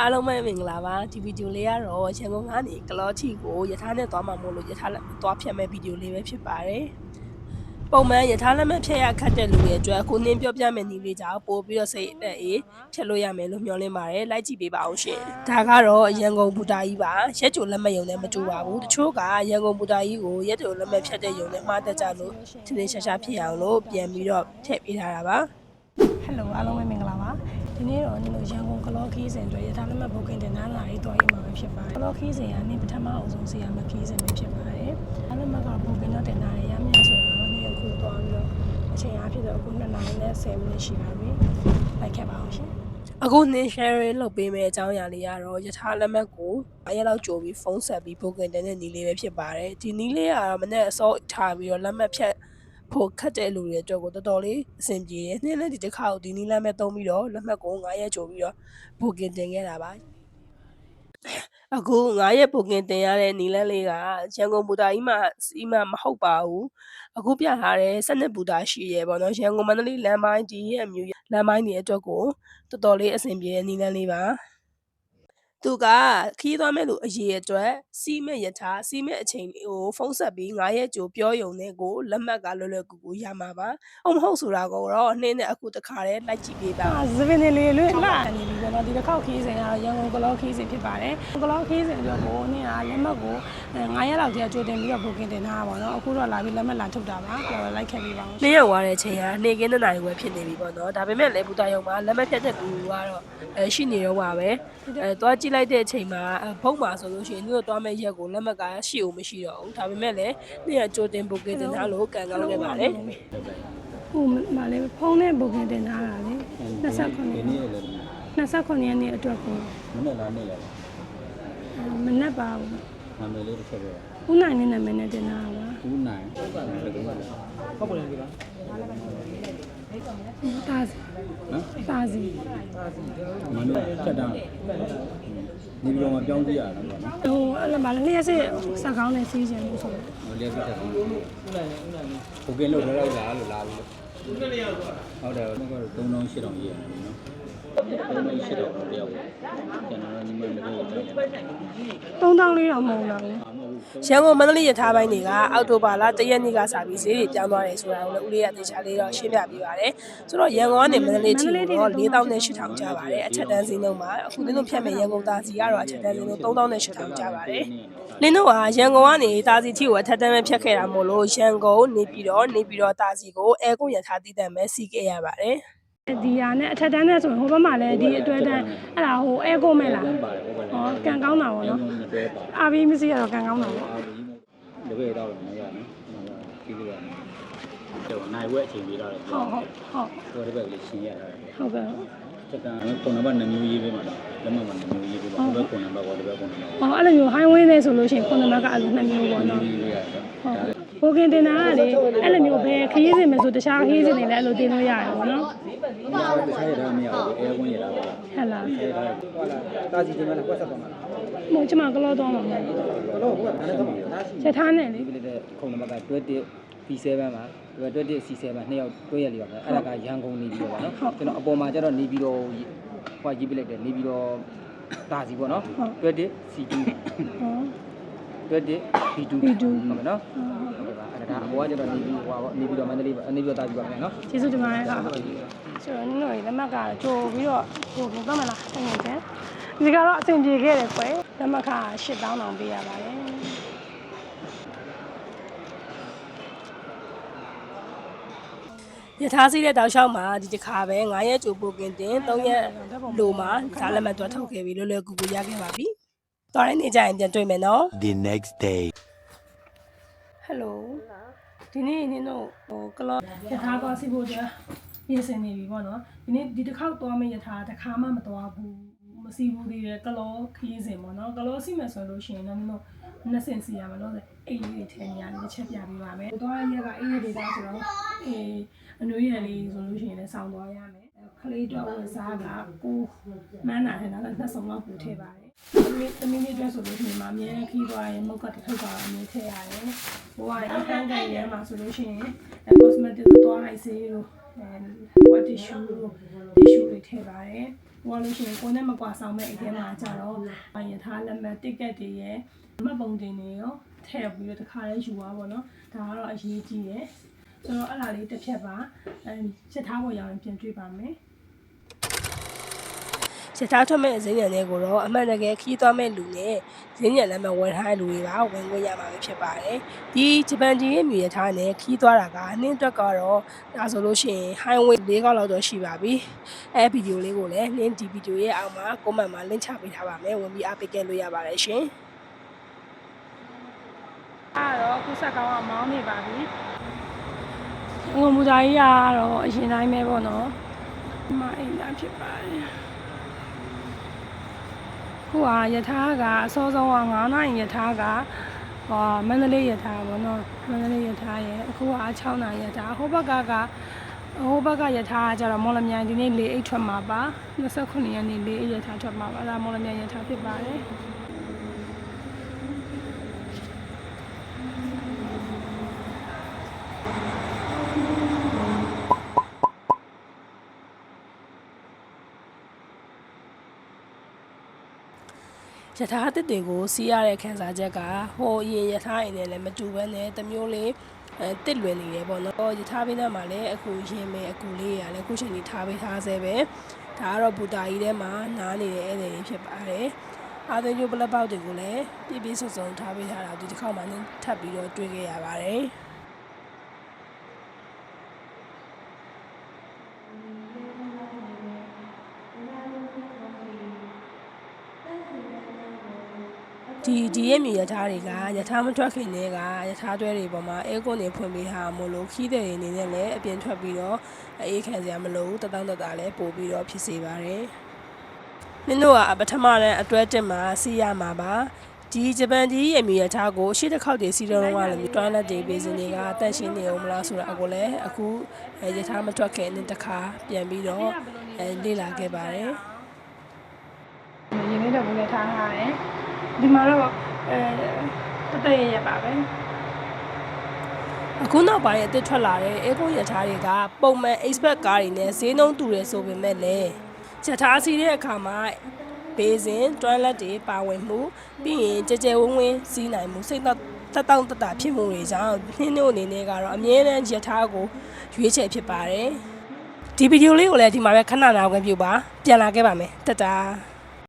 အားလုံးပဲမင်္ဂလာပါဒီဗီဒီယိုလေးကတော့ရန်ကုန်ကနေကလောချီကိုယထာနဲ့သွားမှာမို့လို့ယထာလက်သွားဖြတ်မဲ့ဗီဒီယိုလေးပဲဖြစ်ပါတယ်ပုံမှန်ယထာလက်မဲ့ဖြတ်ရခတ်တဲ့လူတွေအတွက်ကိုနင်းပြောပြမယ်နီးလေးကြောင့်ပို့ပြီးတော့စိတ်အသက်အေးဖြတ်လို့ရမယ်လို့မျှော်လင့်ပါတယ်လိုက်ကြည့်ပေးပါအောင်ရှင်ဒါကတော့ရန်ကုန်ဘူတာကြီးပါရက်ကြိုလက်မဲ့ယုံနဲ့မတူပါဘူးတချို့ကရန်ကုန်ဘူတာကြီးကိုရက်ကြိုလက်မဲ့ဖြတ်တဲ့ယုံနဲ့မှားတတ်ကြလို့ထင်းထင်းရှားရှားဖြစ်အောင်လို့ပြန်ပြီးတော့ထည့်ပေးထားတာပါဟယ်လိုအားလုံးပဲမင်္ဂလာပါဒီနေ့တော့ညီတို့ရန်ကုန်ကလောခီး စဉ်အတွက်ရထားလက်မှတ်ဘုတ်ကင်တင်နားလာရေးတော်ရေးမှာပဲဖြစ်ပါတယ်ကလောခီးစဉ်ကနေပထမအဆုံးစီရမယ့်ခီးစဉ်ပဲဖြစ်ပါတယ်အားလက်မှတ်ကဘုတ်ကင်တော့တင်နာရရမြဆိုတော့နေ့အခုသွားပြီးတော့အချိန်အားဖြင့်တော့အခု2နာရီနဲ့10မိနစ်ရှိပါပြီလိုက်ခဲ့ပါအောင်ရှင်အခုနင်း share လုပ်ပေးမယ့်အကြောင်းအရာလေးကတော့ယထာလက်မှတ်ကိုအရက်လောက်ကြိုပြီးဖုန်းဆက်ပြီး booking တင်တဲ့နီးလေးပဲဖြစ်ပါတယ်ဒီနီးလေးကတော့မနေ့အစောထားပြီးတော့လက်မှတ်ဖြတ် ဖို့ခတ်တဲ့လူတွေအတွက်ကိုတော်တော်လေးအဆင်ပြေတယ်။နေ့နဲ့ဒီတစ်ခါကိုဒီနီးလက်မှတ်သုံးပြီးတော့လက်မှတ်ကို9ရက်ကြိုပြီးတော့ booking တင်ခဲ့တာပါ။အခု9ရက် booking တင်ရတဲ့နီလန်းလေးကရန်ကုန်ဘူတာကြီးမှာစီးမှမဟုတ်ပါဘူး။အခုပြထားတဲ့စနစ်ဘူတာရှိရဲပေါ့နော်။ရန်ကုန်မန္တလေးလမ်းပိုင်းဒီရဲ့မြို့လမ်းပိုင်းတွေအတွက်ကိုတော်တော်လေးအဆင်ပြေတဲ့နီလန်းလေးပါ။ သူကခီးသွားမဲ့လူအရေးအတွက်စီးမဲ့ယထာစီးမဲ့အချိန်လေးကိုဖုန်းဆက်ပြီး9ရက်ကြိုပြောရုံနဲ့ကိုလက်မှတ်ကလွယ်လွယ်ကူကူရမှာပါ။ဟုတ်မဟုတ်ဆိုတာကိုတော့နှင်းနဲ့အခုတခါတည်းလိုက်ကြည့်ပေးပါအာဇဗင်းနေလေးလွတ်လာနေပြီပေါ့နော်ဒီတစ်ခေါက်ခီးစဉ်ကတော့ရန်ကုန်ကလောခီးစဉ်ဖြစ်ပါတယ်ကလောခီးစဉ်အတွက်ကိုနေ့ကလက်မှတ်ကို9ရက်လောက်တည်းကြိုတင်ပြီးတော့ဘုတ်ကင်တင်ထားတာပေါ့နော်အခုတော့လာပြီးလက်မှတ်လာထုတ်တာပါပြောလိုက်ခဲ့ပြီးပါအောင်နေ့ရက်သွားတဲ့အချိန်ကနေကင်းတဲ့နိုင်ဝယ်ဖြစ်နေပြီပေါ့နော်ဒါပေမဲ့လည်းဘူတာယုံမှာလက်မဖြတ်တဲ့ကူကတော့အဲရှိနေတော့ပါပဲအဲသွားကြည့်လိုက်တဲ့အချိန်မှာဘုံမှာဆိုလို့ရှိရင်သူတို့သွားမဲ့ရက်ကိုလက်မကရှိအောင်မရှိတော့ဘူးဒါပေမဲ့လည်းနေ့ရက်ကြိုတင်ဘုတ်ကင်းတင်ထားလို့ကန်ကောင်းခဲ့ပါတယ်ဟိုမလေးဖုန်းနဲ့ဘုတ်ကင်တင်ထားတာလေဒီ29နေ့လည်း29ရက်နေ့အတွက်ကိုမနေ့လားနေ့လားမနှက်ပါဘူးနာမည်လေးတစ်ချက်ပြောဦးနိုင်နဲ့နာမည်နဲ့တင်ထားတာပါဦးနိုင်ဟုတ်ပါဘူးဟုတ်ပါလားဟုတ်ပါလားဒီလား တာစီနော်တာစီမနေ့ချက်တာနေပြီးတော့မပြောင်းကြည့်ရတာပေါ့နော်ဟိုအဲ့လိုမလျှက်စစ်စကောင်းနဲ့စီးချင်လို့ဆိုတော့ဟိုလေးပြချက်ဦးနိုင်ဦးနိုင်ဘုကင်းလို့တော့လာလို့လာပြီးဟုတ်တယ်ဟုတ်တယ်ကတော့3000 8000ရေးရတယ်နော်3000 8000တော့တယောက်ကျွန်တော်ညီမလေးကိုကြောက်တယ်3000လေးတော့မဟုတ်တော့ဘူးအာမဟုတ် ရန်ကုန်မန္တလေးရထားပိုင်းတွေကအောက်တိုဘာလ၁ရက်နေ့ကစပြီးဈေးတွေပြောင်းသွားတယ်ဆိုတာကိုလည်းဦးလေးကသေချာလေးတော့ရှင်းပြပေးပါတယ်ဆိုတော့ရန်ကုန်ကနေမန္တလေးထိတော့4000နဲ့8000ကျပါတယ်အချက်တန်းဈေးနှုန်းမှာအခုသင်းတို့ဖြတ်မဲ့ရန်ကုန်သားစီကတော့အချက်တန်းဈေးနှုန်း3000နဲ့8000ကျပါတယ်လင်းတို့ကရန်ကုန်ကနေတာစီထီကိုအထက်တန်းပဲဖြတ်ခဲ့တာမို့လို့ရန်ကုန်နေပြီးတော့နေပြီးတော့တာစီကိုအဲကိုရထားတည်တံပဲစီးခဲ့ရပါတယ် ဒီဟာနဲ့အထက်တန်းနဲ့ဆိုရင်ဟိုဘက်မှာလည်းဒီအတွဲတန်းအဲ့ဒါဟိုအဲကိုမဲ့လားပါတယ်ဟုတ်ပါတယ်ဟောကန်ကောင်းတာပေါ့နော်မတွဲပါအာဘီမစီကတော့ကန်ကောင်းတာပေါ့အားဒီတပည့်တော့လည်းမရနော်ဒီလိုရတယ်တော့နိုင်ဝက်အချိန်ပြီးတော့ဟုတ်ဟုတ်ဟုတ်တော့ဒီဘက်ကလေးရှင်းရတာဟုတ်ကဲ့စက်ကခုနက2မျိုးရေးပေးမှာလက်မှတ်မှာ2မျိုးရေးပေးပါဘယ်ခုနကဘောဒီဘက်ခုနကဟောအဲ့လိုမျိုး highway နဲ့ဆိုလို့ရှိရင်ခုနကအဲ့လိုနှစ်မျိုးပေါ့နော်ရေးပေးရတော့ ဟုတ်ဘိုကင်တင်တာကလေအဲ့လိုမျိုးပဲခရီးစဉ်မယ်ဆိုတခြားခရီးစဉ်တွေလည်းအဲ့လိုတင်လို့ရတယ်ပေါ့နော်ဒါတခြားရတာမရဘူးအဲဝင်ရတာပါဟဲ့လားအဲဒါဟုတ်လားတာစီတင်မလားကွက်ဆက်ပါမလားမို့ကျမကလောတော့မှာမဟုတ်ဘလို့ဟုတ်လားဒါနဲ့တော့ဒါရှိဘူးချက်ထားနဲ့လေဒီပြတဲ့ခုနက21 P7 မှာ21 C7 မှာနှစ်ယောက်တွဲရလိမ့်ပါမယ်အဲ့ဒါကရန်ကုန်နေပြီးတော့ပါနော်ကျွန်တော်အပေါ်မှာကျတော့နေပြီးတော့ဟိုရေးပြလိုက်တယ်နေပြီးတော့တာစီပေါ့နော်21 C2 ဟော21 B2 B2 ဟုတ်မယ်နော်ဟုတ်ကဲ့ပါအဲ့ ဒါအပေါ်ကကျတော့နေပြီးဟိုပါနေပြီးတော့မန္တလေးနေပြီးတော့တာစီပါမယ်နော်ကျေးဇူးတင်ပါတယ်ဟာဆိုတော့နင်တို့ရေလက်မှတ်ကကြိုပြီးတော့ဟိုဘယ်တော့မလားအငယ်ချင်းဒီကတော့အဆင်ပြေခဲ့တယ်ကွယ်လက်မှတ်က8000တောင်ပေးရပါတယ်ယထာစီးတဲ့တောက်လျှောက်မှာဒီတစ်ခါပဲ9ရက်ကြိုပိုကင်တင်3ရက်လိုမှာဒါလက်မှတ်တော့ထုတ်ခဲ့ပြီးလွယ်လွယ်ကူကူရခဲ့ပါပြီတော်တဲ့နေ့ကျရင်ပြန်တွေ့မယ်နော် the next day. ဟယ်လို ဒီနေ့နင်တို့ဟိုကလောယထာသွားစီဖို့အတွက်ပြင်ဆင်နေပြီပေါ့နော်ဒီနေ့ဒီတစ်ခေါက်သွားမယ့်ယထာတစ်ခါမှမသွားဘူးမစီဘူးသေးတယ်ကလောခရီးစဉ်ပေါ့နော်ကလောစီမယ်ဆိုလို့ရှိရင်တော့နင်တို့နှစ်ဆင်စီရမှာလို့ဆိုအိတ်လေးတွေထည့်နေရတယ်တစ်ချက်ပြပေးပါမယ်သွားရရကအိတ်ရဒေတာဆိုတော့အေးအနွေးရလေးဆိုလို့ရှိရင်လည်းစောင်းသွားရမယ်ခလေးတော့ဝစားကကိုမန်းနာတယ်နော်နှစ်စုံလောက်ပူထည့်ပါတယ် သမီးသမီးလေးအတွက်ဆိုလို့ရှိရင်မအမြဲခီးသွားရင်မုတ်ကတစ်ထုပ်ကအမြဲထည့်ရတယ်ဘိုးကအိမ်ခန်းကန်ရဲမှာဆိုလို့ရှိရင် cosmetic သွားလိုက်စေလို့အဲဝတ်တီရှူတီရှူတွေထည့်ပါတယ်ဟိုကလို့ရှိရင်ကိုယ်နဲ့မကွာဆောင်မဲ့အိမ်ထဲမှာကြတော့ရထားလက်မှတ်တစ်ကက်တွေရဲ့မှတ်ပုံတင်တွေရောထည့်ပြီးတော့တခါလေးယူသွားပါတော့ဒါကတော့အရေးကြီးတယ်ဆိုတော့အဲ့ဒါလေးတစ်ဖြတ်ပါအဲချက်ထားဖို့ရအောင်ပြန်တွေ့ပါမယ် ရထားထွက်မဲ့ဈေးညံတွေကိုတော့အမှန်တကယ်ခီးသွားမဲ့လူနဲ့ဈေးညံလက်မှတ်ဝယ်ထားတဲ့လူတွေပါဝင်ခွင့်ရမှာပဲဖြစ်ပါတယ်။ဒီဂျပန်ကြီးရဲ့မြေရထားနဲ့ခီးသွားတာကအနည်းအတွက်ကတော့ဒါဆိုလို့ရှိရင် highway ၄កောက်လောက်တော့ရှိပါပြီ။အဲဗီဒီယိုလေးကိုလည်းနင်းဒီဗီဒီယိုရဲ့အောက်မှာ comment မှာ link ချပေးထားပါမယ်။ဝင်ပြီးအားပေးခဲ့လို့ရပါတယ်ရှင်။အဲ့တော့ကုဆက်ကောင်းကမောင်းနေပါပြီငုံမူသားကြီးကတော့အရင်တိုင်းပဲပေါ့နော်ဒီမအိမ်သားဖြစ်ပါတယ် ခုကယထာကအစောဆုံးက9နိုင်ယထာကဟောမန္တလေးယထာပေါ့နော်မန္တလေးယထာရဲ့အခုက6နိုင်ယထာဟိုဘက်ကကဟိုဘက်ကယထာကကျတော့မော်လမြိုင်ဒီနေ့၄အိတ်ထွက်မှာပါ29ရက်နေ့၄အိတ်ယထာထွက်မှာပါအဲဒါမော်လမြိုင်ယထာဖြစ်ပါတယ် ယထာအသစ်တွေကိုစီးရတဲ့ခန်းစားချက်ကဟိုအရင်ယထာအိမ်နဲ့လည်းမတူဘဲနဲ့တစ်မျိုးလေးအဲတစ်လွင်နေတယ်ပေါ့နော်ယထာဘင်းသားမှာလည်းအခုရင်မဲအကူလေးရလည်းအခုချိန်ကြီးထားပေးထားဆဲပဲဒါကတော့ဘူတာကြီးထဲမှာနားနေတဲ့ဧည့်သည်တွေဖြစ်ပါတယ်အာသညုပလက်ပေါက်တွေကိုလည်းပြည့်ပြည့်စုံစုံထားပေးထားတာဒီတစ်ခေါက်မှလည်းထပ်ပြီးတော့တွေ့ခဲ့ရပါတယ် ဒီဒီရဲ့မြေရထားတွေကရထားမထွက်ခင်တည်းကရထားတွဲတွေပေါ်မှာအဲကွန်တွေဖွင့်ပေးထားမို့လို့ခီးတဲ့တွေအနေနဲ့လည်းအပြင်ထွက်ပြီးတော့အေးခံစရာမလိုဘူးတတောင်းတတာလည်းပို့ပြီးတော့ဖြစ်စေပါတယ်။နင်တို့ကပထမတန်းအတွဲတက်မှာစီးရမှာပါဒီဂျပန်ကြီးရဲ့မြေရထားကိုရှေ့တစ်ခေါက်တည်းစီးတော့ကလည်းတွန်းလက်တွေပေးစင်တွေကတန့်ရှင်းနေအောင်မလားဆိုတာအကိုလည်းအခုအဲရထားမထွက်ခင်နဲ့တစ်ခါပြန်ပြီးတော့အဲလေ့လာခဲ့ပါတယ်။ရင်လေးတော့ဘူးလည်းထားထားတယ် ဒီမှာတော့အဲတတရရပါပဲအခုနောက်ပိုင်းအသစ်ထွက်လာတဲ့ Eco ရထားတွေကပုံမှန် expert ကားတွေနဲ့ဈေးနှုန်းတူတယ်ဆိုပေမဲ့လည်းရထားစီးတဲ့အခါမှာဘေးစင် toilet တွေပါဝင်မှုပြီးရင်ကြဲကြဲဝင်းဝင်းစီးနိုင်မှုစိတ်သက်တက်တောင့်တတဖြစ်မှုတွေကြောင့်နှင်းတို့အနေနဲ့ကတော့အမြဲတမ်းရထားကိုရွေးချယ်ဖြစ်ပါတယ်ဒီဗီဒီယိုလေးကိုလည်းဒီမှာပဲခဏနာခွင့်ပြုပါပြန်လာခဲ့ပါမယ်တတား